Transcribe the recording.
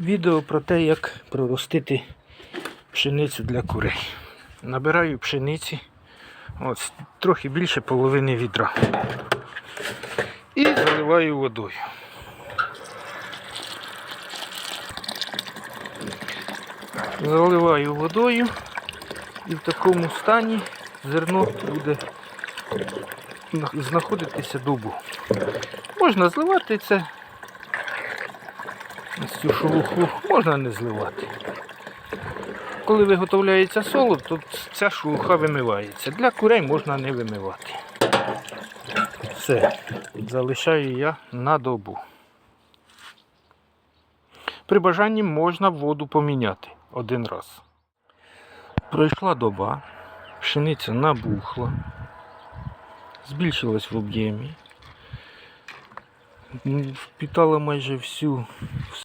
Відео про те, як проростити пшеницю для курей. Набираю пшениці от, трохи більше половини відра. І заливаю водою. Заливаю водою і в такому стані зерно буде знаходитися добу. Можна зливати це ось цю шелуху, можна не зливати. Коли виготовляється солод, то ця шелуха вимивається. Для курей можна не вимивати. Все, залишаю я на добу. При бажанні можна воду поміняти один раз. Пройшла доба, пшениця набухла, збільшилась в об'ємі, впітала майже всю